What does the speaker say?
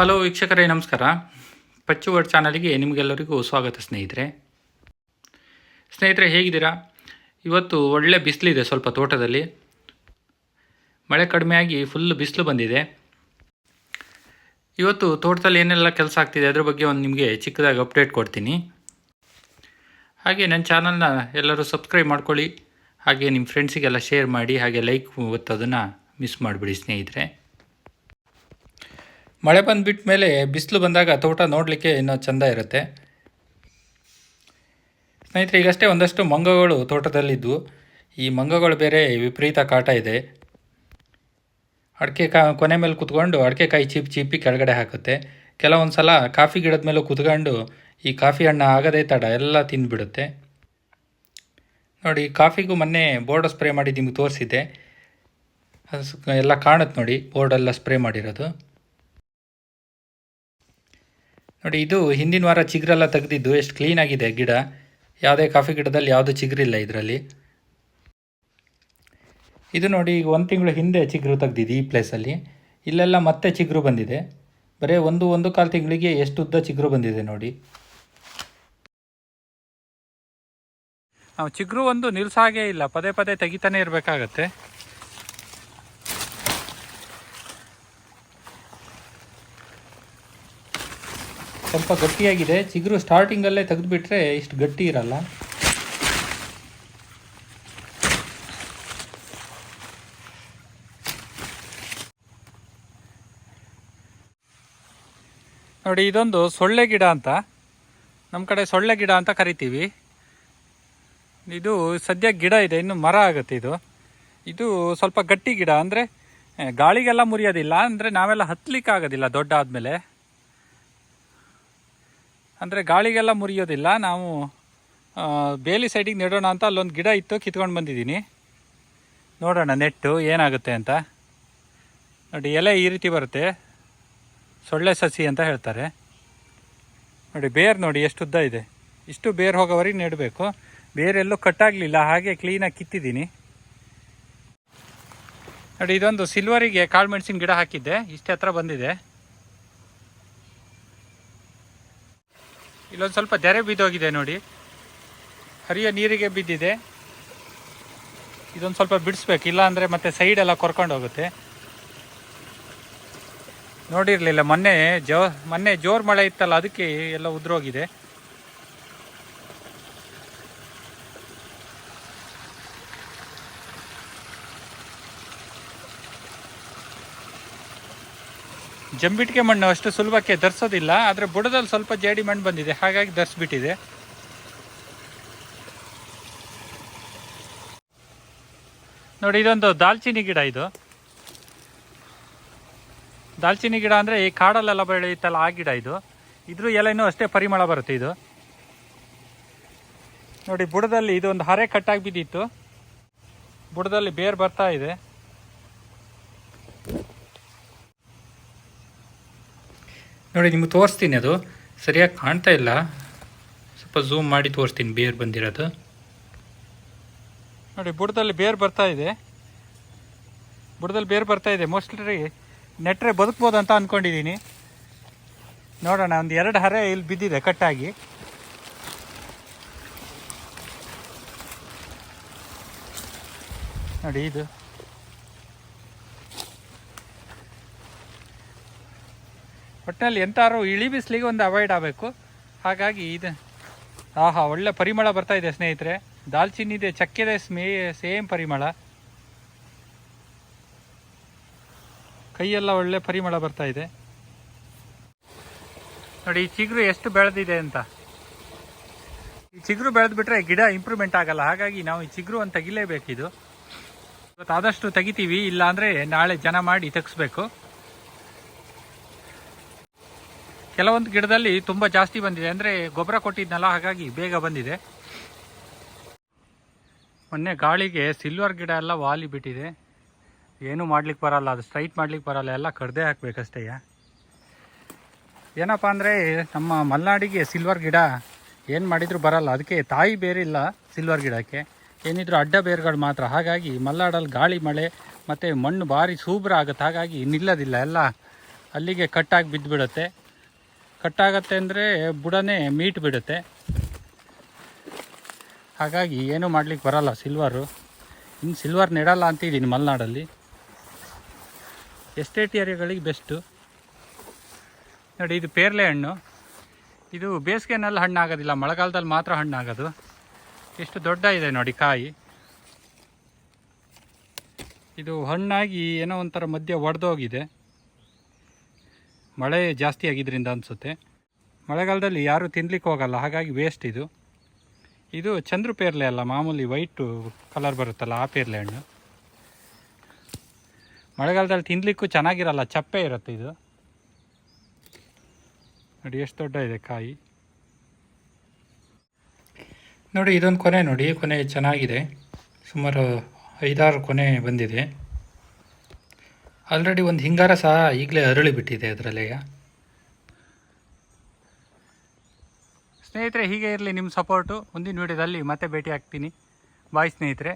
Hello ವೀಕ್ಷಕರೇ, ನಮಸ್ಕಾರ. ಪಚ್ಚು word ಚಾನಲ್ಗೆ ನಿಮಗೆಲ್ಲರಿಗೂ ಸ್ವಾಗತ ಸ್ನೇಹಿತರೆ. ಸ್ನೇಹಿತರೆ, ಹೇಗಿದ್ದೀರಾ? ಇವತ್ತು ಒಳ್ಳೆ ಬಿಸಿಲಿದೆ ಸ್ವಲ್ಪ ತೋಟದಲ್ಲಿ. ಮಳೆ ಕಡಿಮೆಯಾಗಿ ಫುಲ್ ಬಿಸಿಲು ಬಂದಿದೆ. ಇವತ್ತು ತೋಟದಲ್ಲಿ ಏನೆಲ್ಲ ಕೆಲಸ ಆಗ್ತಿದೆ? ಅದ್ರ ಬಗ್ಗೆ ಒಂದು ನಿಮಗೆ ಚಿಕ್ಕದಾಗಿ ಅಪ್ಡೇಟ್ ಕೊಡ್ತೀನಿ. ಹಾಗೆ ನನ್ನ ಚಾನಲ್ನ ಎಲ್ಲರೂ ಸಬ್ಸ್ಕ್ರೈಬ್ ಮಾಡ್ಕೊಳ್ಳಿ. ಹಾಗೆ ನಿಮ್ಮ ಫ್ರೆಂಡ್ಸಿಗೆಲ್ಲ ಶೇರ್ ಮಾಡಿ, ಹಾಗೆ ಲೈಕ್ ಒತ್ತೋದನ್ನು ಮಿಸ್ ಮಾಡಿಬಿಡಿ ಸ್ನೇಹಿತರೆ. ಮಳೆ ಬಂದುಬಿಟ್ಟ ಮೇಲೆ ಬಿಸಿಲು ಬಂದಾಗ ತೋಟ ನೋಡಲಿಕ್ಕೆ ಇನ್ನೂ ಚೆಂದ ಇರುತ್ತೆ. ಸ್ನೇಹಿತರೆ, ಈಗಷ್ಟೇ ಒಂದಷ್ಟು ಮಂಗಗಳು ತೋಟದಲ್ಲಿದ್ದು. ಈ ಮಂಗಗಳು ಬೇರೆ ವಿಪರೀತ ಕಾಟ ಇದೆ. ಅಡಿಕೆ ಕಾ ಕೊನೆ ಮೇಲೆ ಕುತ್ಕೊಂಡು ಅಡಿಕೆ ಕಾಯಿ ಚೀಪ್ ಚೀಪಿ ಕೆಳಗಡೆ ಹಾಕುತ್ತೆ. ಕೆಲವೊಂದು ಸಲ ಕಾಫಿ ಗಿಡದ ಮೇಲೂ ಕುತ್ಕೊಂಡು ಈ ಕಾಫಿ ಹಣ್ಣು ಆಗದೇ ತಡ, ಎಲ್ಲ ತಿಂದುಬಿಡುತ್ತೆ. ನೋಡಿ, ಕಾಫಿಗೂ ಮೊನ್ನೆ ಬೋರ್ಡ್ ಸ್ಪ್ರೇ ಮಾಡಿ ನಿಮಗೆ ತೋರಿಸಿದ್ದೆ. ಅದು ಎಲ್ಲ ಕಾಣುತ್ತೆ ನೋಡಿ ಬೋರ್ಡೆಲ್ಲ ಸ್ಪ್ರೇ ಮಾಡಿರೋದು. ನೋಡಿ, ಇದು ಹಿಂದಿನ ವಾರ ಚಿಗುರೆಲ್ಲ ತೆಗೆದಿದ್ದು ಎಷ್ಟು ಕ್ಲೀನಾಗಿದೆ ಗಿಡ. ಯಾವುದೇ ಕಾಫಿ ಗಿಡದಲ್ಲಿ ಯಾವುದು ಚಿಗುರಿಲ್ಲ ಇದರಲ್ಲಿ. ಇದು ನೋಡಿ, ಈಗ ಒಂದು ತಿಂಗಳು ಹಿಂದೆ ಚಿಗುರು ತೆಗ್ದಿದ್ದು ಈ ಪ್ಲೇಸಲ್ಲಿ ಇಲ್ಲೆಲ್ಲ ಮತ್ತೆ ಚಿಗುರು ಬಂದಿದೆ. ಬರೀ ಒಂದು ಒಂದು ಕಾಲು ತಿಂಗಳಿಗೆ ಎಷ್ಟು ಉದ್ದ ಚಿಗುರು ಬಂದಿದೆ ನೋಡಿ. ನಾವು ಚಿಗುರು ಒಂದು ನಿಲ್ಸಾಗೇ ಇಲ್ಲ, ಪದೇ ಪದೇ ತೆಗಿತಾನೆ ಇರಬೇಕಾಗತ್ತೆ. ಸ್ವಲ್ಪ ಗಟ್ಟಿಯಾಗಿದೆ. ಚಿಗುರು ಸ್ಟಾರ್ಟಿಂಗಲ್ಲೇ ತೆಗೆದುಬಿಟ್ರೆ ಇಷ್ಟು ಗಟ್ಟಿ ಇರಲ್ಲ. ನೋಡಿ, ಇದೊಂದು ಸೊಳ್ಳೆ ಗಿಡ ಅಂತ. ನಮ್ಮ ಕಡೆ ಸೊಳ್ಳೆ ಗಿಡ ಅಂತ ಕರಿತೀವಿ. ಇದು ಸದ್ಯ ಗಿಡ ಇದೆ, ಇನ್ನು ಮರ ಆಗುತ್ತೆ ಇದು. ಇದು ಸ್ವಲ್ಪ ಗಟ್ಟಿ ಗಿಡ, ಅಂದರೆ ಗಾಳಿಗೆಲ್ಲ ಮುರಿಯೋದಿಲ್ಲ, ಅಂದರೆ ನಾವೆಲ್ಲ ಹತ್ತಲಿಕ್ಕೆ ಆಗೋದಿಲ್ಲ ದೊಡ್ಡ ಆದಮೇಲೆ ಅಂದರೆ ಗಾಳಿಗೆಲ್ಲ ಮುರಿಯೋದಿಲ್ಲ. ನಾವು ಬೇಲಿ ಸೈಡಿಗೆ ನೆಡೋಣ ಅಂತ ಅಲ್ಲೊಂದು ಗಿಡ ಇತ್ತು, ಕಿತ್ಕೊಂಡು ಬಂದಿದ್ದೀನಿ. ನೋಡೋಣ, ನೆಟ್ಟು ಏನಾಗುತ್ತೆ ಅಂತ. ನೋಡಿ, ಎಲೆ ಈ ರೀತಿ ಬರುತ್ತೆ. ಸೊಳ್ಳೆ ಸಸಿ ಅಂತ ಹೇಳ್ತಾರೆ. ನೋಡಿ, ಬೇರು ನೋಡಿ, ಎಷ್ಟು ಉದ್ದ ಇದೆ. ಇಷ್ಟು ಬೇರ್ ಹೋಗೋವರೆಗೆ ನೆಡಬೇಕು. ಬೇರೆಲ್ಲೂ ಕಟ್ಟಾಗಲಿಲ್ಲ, ಹಾಗೆ ಕ್ಲೀನಾಗಿ ಕಿತ್ತಿದ್ದೀನಿ. ನೋಡಿ, ಇದೊಂದು ಸಿಲ್ವರಿಗೆ ಕಾಳು ಮೆಣಸಿನ ಗಿಡ ಹಾಕಿದ್ದೆ. ಇಷ್ಟೇ ಹತ್ರ ಬಂದಿದೆ. ಇಲ್ಲೊಂದು ಸ್ವಲ್ಪ ತೆರೆ ಬಿದ್ದೋಗಿದೆ ನೋಡಿ. ಹರಿಯ ನೀರಿಗೆ ಬಿದ್ದಿದೆ. ಇದೊಂದು ಸ್ವಲ್ಪ ಬಿಡಿಸ್ಬೇಕು ಇಲ್ಲ ಅಂದರೆ ಮತ್ತೆ ಸೈಡ್ ಎಲ್ಲ ಕೊರ್ಕೊಂಡು ಹೋಗುತ್ತೆ. ನೋಡಿರಲಿಲ್ಲ, ಮೊನ್ನೆ ಜೋ, ಮೊನ್ನೆ ಜೋರು ಮಳೆ ಇತ್ತಲ್ಲ, ಅದಕ್ಕೆ ಎಲ್ಲ ಉದ್ರೋಗಿದೆ. ಜಂಬಿಟ್ಟಿಗೆ ಮಣ್ಣು ಅಷ್ಟು ಸುಲಭಕ್ಕೆ ಧರಿಸೋದಿಲ್ಲ, ಆದರೆ ಬುಡದಲ್ಲಿ ಸ್ವಲ್ಪ ಜೇಡಿ ಮಣ್ಣು ಬಂದಿದೆ, ಹಾಗಾಗಿ ಧರಿಸ್ಬಿಟ್ಟಿದೆ. ನೋಡಿ, ಇದೊಂದು ದಾಲ್ಚಿನ್ನಿ ಗಿಡ ಇದು. ದಾಲ್ಚಿನ್ನಿ ಗಿಡ ಅಂದರೆ ಈ ಕಾಡಲ್ಲೆಲ್ಲ ಬೆಳೆಯುತ್ತಲ್ಲ ಆ ಗಿಡ ಇದು. ಇದ್ರ ಎಲೆನೂ ಅಷ್ಟೇ ಪರಿಮಳ ಬರುತ್ತೆ ಇದು. ನೋಡಿ, ಬುಡದಲ್ಲಿ ಇದೊಂದು ಹರೆ ಕಟ್ಟಾಗಿ ಬಿದ್ದಿತ್ತು. ಬುಡದಲ್ಲಿ ಬೇರು ಬರ್ತಾ ಇದೆ. ನೋಡಿ, ನಿಮಗೆ ತೋರಿಸ್ತೀನಿ ಅದು. ಸರಿಯಾಗಿ ಕಾಣ್ತಾ ಇಲ್ಲ. ಸ್ವಲ್ಪ ಝೂಮ್ ಮಾಡಿ ತೋರಿಸ್ತೀನಿ, ಬೇರು ಬಂದಿರೋದು. ನೋಡಿ, ಬುಡದಲ್ಲಿ ಬೇರು ಬರ್ತಾ ಇದೆ. ಬುಡದಲ್ಲಿ ಬೇರು ಬರ್ತಾ ಇದೆ. ಮೋಸ್ಟ್ಲಿ ನೆಟ್ರೆ ಬದುಕ್ಬೋದು ಅಂತ ಅಂದ್ಕೊಂಡಿದ್ದೀನಿ ನೋಡೋಣ, ಒಂದು ಎರಡು ಹರೆ ಇಲ್ಲಿ ಬಿದ್ದಿದೆ, ಕಟ್ಟಾಗಿ. ನೋಡಿ, ಇದು. ಒಟ್ಟಿನಲ್ಲಿ ಎಂತಾರು ಇಳಿ ಬಿಸಿಲಿಗೆ ಒಂದು ಅವಾಯ್ಡ್ ಆಗಬೇಕು. ಹಾಗಾಗಿ ಇದು, ಆಹಾ, ಒಳ್ಳೆ ಪರಿಮಳ ಬರ್ತಾ ಇದೆ ಸ್ನೇಹಿತರೆ. ದಾಲ್ಚಿನ್ನಿ ಇದೆ, ಚಕ್ಕೆದೆ ಸ್ಮೇ, ಸೇಮ್ ಪರಿಮಳ. ಕೈಯೆಲ್ಲ ಒಳ್ಳೆ ಪರಿಮಳ ಬರ್ತಾ ಇದೆ. ನೋಡಿ, ಈ ಚಿಗುರು ಎಷ್ಟು ಬೆಳೆದಿದೆ ಅಂತ. ಈ ಚಿಗುರು ಬೆಳೆದು ಬಿಟ್ರೆ ಗಿಡ ಇಂಪ್ರೂವ್ಮೆಂಟ್ ಆಗಲ್ಲ. ಹಾಗಾಗಿ ನಾವು ಈ ಚಿಗುರು ಅಂತ ತೆಗಿಲೇಬೇಕಿದು. ಇವತ್ತು ಆದಷ್ಟು ತೆಗಿತೀವಿ ಇಲ್ಲ ಅಂದರೆ ನಾಳೆ ಜನ ಮಾಡಿ ತೆಗಿಸ್ಬೇಕು. ಕೆಲವೊಂದು ಗಿಡದಲ್ಲಿ ತುಂಬ ಜಾಸ್ತಿ ಬಂದಿದೆ. ಅಂದರೆ ಗೊಬ್ಬರ ಕೊಟ್ಟಿದ್ನಲ್ಲ, ಹಾಗಾಗಿ ಬೇಗ ಬಂದಿದೆ. ಮೊನ್ನೆ ಗಾಳಿಗೆ ಸಿಲ್ವರ್ ಗಿಡ ಎಲ್ಲ ವಾಲಿ ಬಿಟ್ಟಿದೆ. ಏನೂ ಮಾಡ್ಲಿಕ್ಕೆ ಬರಲ್ಲ, ಅದು ಸ್ಟ್ರೈಟ್ ಮಾಡ್ಲಿಕ್ಕೆ ಬರಲ್ಲ, ಎಲ್ಲ ಕಡ್ದೇ ಹಾಕ್ಬೇಕಷ್ಟೇ. ಏನಪ್ಪ ಅಂದರೆ, ನಮ್ಮ ಮಲೆನಾಡಿಗೆ ಸಿಲ್ವರ್ ಗಿಡ ಏನು ಮಾಡಿದರೂ ಬರಲ್ಲ. ಅದಕ್ಕೆ ತಾಯಿ ಬೇರಿಲ್ಲ ಸಿಲ್ವರ್ ಗಿಡಕ್ಕೆ. ಏನಿದ್ರು ಅಡ್ಡ ಬೇರುಗಳು ಮಾತ್ರ. ಹಾಗಾಗಿ ಮಲ್ನಾಡಲ್ಲಿ ಗಾಳಿ, ಮಳೆ ಮತ್ತು ಮಣ್ಣು ಭಾರಿ ಸೂಬ್ರ ಆಗುತ್ತೆ. ಹಾಗಾಗಿ ನಿಲ್ಲೋದಿಲ್ಲ, ಎಲ್ಲ ಅಲ್ಲಿಗೆ ಕಟ್ಟಾಗಿ ಬಿದ್ದುಬಿಡುತ್ತೆ. ಕಟ್ಟಾಗತ್ತೆ ಅಂದರೆ ಬುಡನೇ ಮೀಟ್ ಬಿಡುತ್ತೆ. ಹಾಗಾಗಿ ಏನೂ ಮಾಡ್ಲಿಕ್ಕೆ ಬರಲ್ಲ ಸಿಲ್ವರು. ಇನ್ನು ಸಿಲ್ವರ್ ನೆಡಲ್ಲ ಅಂತಿದ್ದೀನಿ ಮಲೆನಾಡಲ್ಲಿ. ಎಸ್ಟೇಟ್ ಏರಿಯಾಗಳಿಗೆ ಬೆಸ್ಟು. ನೋಡಿ, ಇದು ಪೇರ್ಲೆ ಹಣ್ಣು. ಇದು ಬೇಸಿಗೆನಲ್ಲಿ ಹಣ್ಣಾಗೋದಿಲ್ಲ, ಮಳೆಗಾಲದಲ್ಲಿ ಮಾತ್ರ ಹಣ್ಣಾಗೋದು. ಎಷ್ಟು ದೊಡ್ಡ ಇದೆ ನೋಡಿ ಕಾಯಿ. ಇದು ಹಣ್ಣಾಗಿ ಏನೋ ಒಂಥರ ಮಧ್ಯ ಒಡೆದೋಗಿದೆ. ಮಳೆ ಜಾಸ್ತಿ ಆಗಿದ್ರಿಂದ ಅನಿಸುತ್ತೆ. ಮಳೆಗಾಲದಲ್ಲಿ ಯಾರೂ ತಿನ್ಲಿಕ್ಕೆ ಹೋಗಲ್ಲ, ಹಾಗಾಗಿ ವೇಸ್ಟ್ ಇದು. ಇದು ಚಂದ್ರು ಪೇರ್ಲೆ ಅಲ್ಲ, ಮಾಮೂಲಿ ವೈಟು ಕಲರ್ ಬರುತ್ತಲ್ಲ ಆ ಪೇರ್ಲೆ ಹಣ್ಣು. ಮಳೆಗಾಲದಲ್ಲಿ ತಿನ್ಲಿಕ್ಕೂ ಚೆನ್ನಾಗಿರಲ್ಲ, ಚಪ್ಪೆ ಇರುತ್ತೆ ಇದು. ನೋಡಿ, ಎಷ್ಟು ದೊಡ್ಡ ಇದೆ ಕಾಯಿ. ನೋಡಿ, ಇದೊಂದು ಕೊನೆ ನೋಡಿ, ಕೊನೆ ಚೆನ್ನಾಗಿದೆ. ಸುಮಾರು ಐದಾರು ಕೊನೆ ಬಂದಿದೆ. ಆಲ್ರೆಡಿ ಒಂದು ಹಿಂಗಾರ ಸಹ ಈಗಲೇ ಅರಳಿ ಬಿಟ್ಟಿದೆ ಅದರಲ್ಲೇ. ಸ್ನೇಹಿತರೆ, ಹೀಗೆ ಇರಲಿ ನಿಮ್ಮ ಸಪೋರ್ಟು ಮುಂದಿನ ವೀಡಿಯೋದಲ್ಲಿ ಮತ್ತೆ ಭೇಟಿ ಆಗ್ತೀನಿ. ಬಾಯ್ ಸ್ನೇಹಿತರೆ.